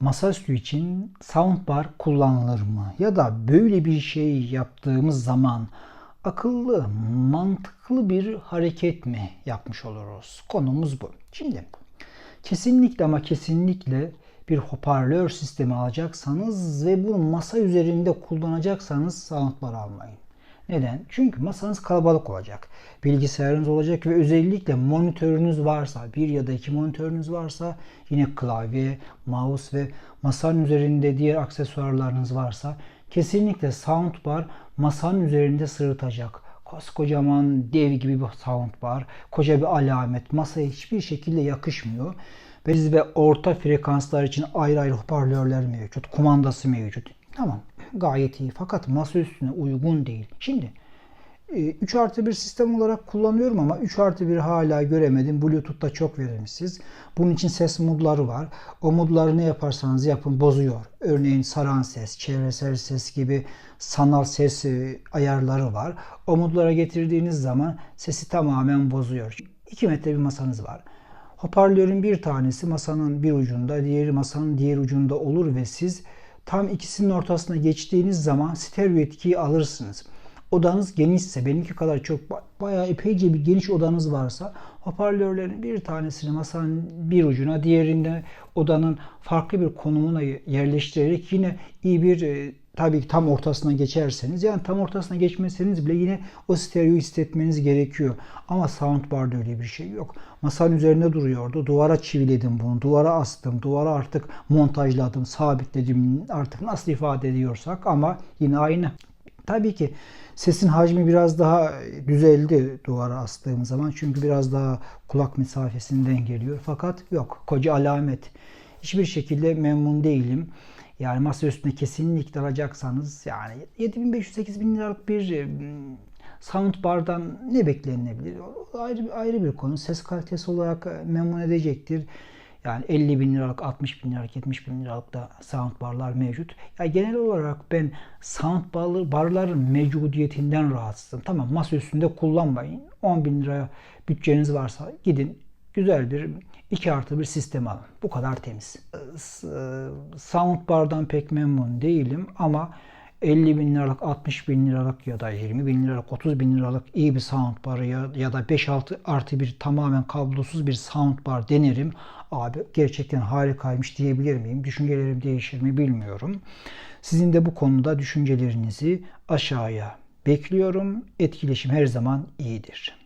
masaüstü için soundbar kullanılır mı? Ya da böyle bir şey yaptığımız zaman akıllı, mantıklı bir hareket mi yapmış oluruz? Konumuz bu. Şimdi kesinlikle ama kesinlikle bir hoparlör sistemi alacaksanız ve bunu masa üzerinde kullanacaksanız soundbar almayın. Neden? Çünkü masanız kalabalık olacak. Bilgisayarınız olacak ve özellikle monitörünüz varsa, bir ya da iki monitörünüz varsa yine klavye, mouse ve masanın üzerinde diğer aksesuarlarınız varsa kesinlikle soundbar masanın üzerinde sırıtacak. Koskocaman dev gibi bir soundbar, koca bir alamet masaya hiçbir şekilde yakışmıyor. Bez ve orta frekanslar için ayrı ayrı hoparlörler mevcut, kumandası mevcut. Tamam gayet iyi fakat masa üstüne uygun değil. Şimdi 3 artı 1 sistem olarak kullanıyorum ama 3 artı 1 hala göremedim. Bluetooth'ta çok verimsiz. Bunun için ses modları var. O modları ne yaparsanız yapın bozuyor. Örneğin saran ses, çevresel ses gibi sanal ses e, ayarları var. O modlara getirdiğiniz zaman sesi tamamen bozuyor. 2 metre bir masanız var. Hoparlörün bir tanesi masanın bir ucunda, diğeri masanın diğer ucunda olur ve siz tam ikisinin ortasına geçtiğiniz zaman stereo etkiyi alırsınız. Odanız genişse, benimki kadar çok bayağı epeyce bir geniş odanız varsa hoparlörlerin bir tanesini masanın bir ucuna, diğerinde odanın farklı bir konumuna yerleştirerek yine iyi bir e, tabii ki tam ortasına geçerseniz yani tam ortasına geçmeseniz bile yine o stereoyu hissetmeniz gerekiyor. Ama soundbar'da öyle bir şey yok. Masanın üzerinde duruyordu. Duvara çiviledim bunu. Duvara astım. Duvara artık montajladım, sabitledim. Artık nasıl ifade ediyorsak ama yine aynı. Tabii ki sesin hacmi biraz daha düzeldi duvara astığım zaman. Çünkü biraz daha kulak mesafesinden geliyor. Fakat yok. Koca alamet. Hiçbir şekilde memnun değilim. Yani masa üstüne kesinlikle alacaksanız yani 7500-8000 liralık bir soundbar'dan ne beklenilebilir? O ayrı, ayrı bir konu. Ses kalitesi olarak memnun edecektir. Yani 50 bin liralık, 60 bin liralık, 70 bin liralık da soundbarlar mevcut. Ya genel olarak ben soundbarların mevcudiyetinden rahatsızım. Tamam masa üstünde kullanmayın. 10 bin liraya bütçeniz varsa gidin güzel bir 2 artı bir sistem alın. Bu kadar temiz. Soundbar'dan pek memnun değilim ama 50 bin liralık, 60 bin liralık ya da 20 bin liralık, 30 bin liralık iyi bir soundbar ya, ya da 5-6 artı bir tamamen kablosuz bir soundbar denerim. Abi gerçekten harikaymış diyebilir miyim? Düşüncelerim değişir mi bilmiyorum. Sizin de bu konuda düşüncelerinizi aşağıya bekliyorum. Etkileşim her zaman iyidir.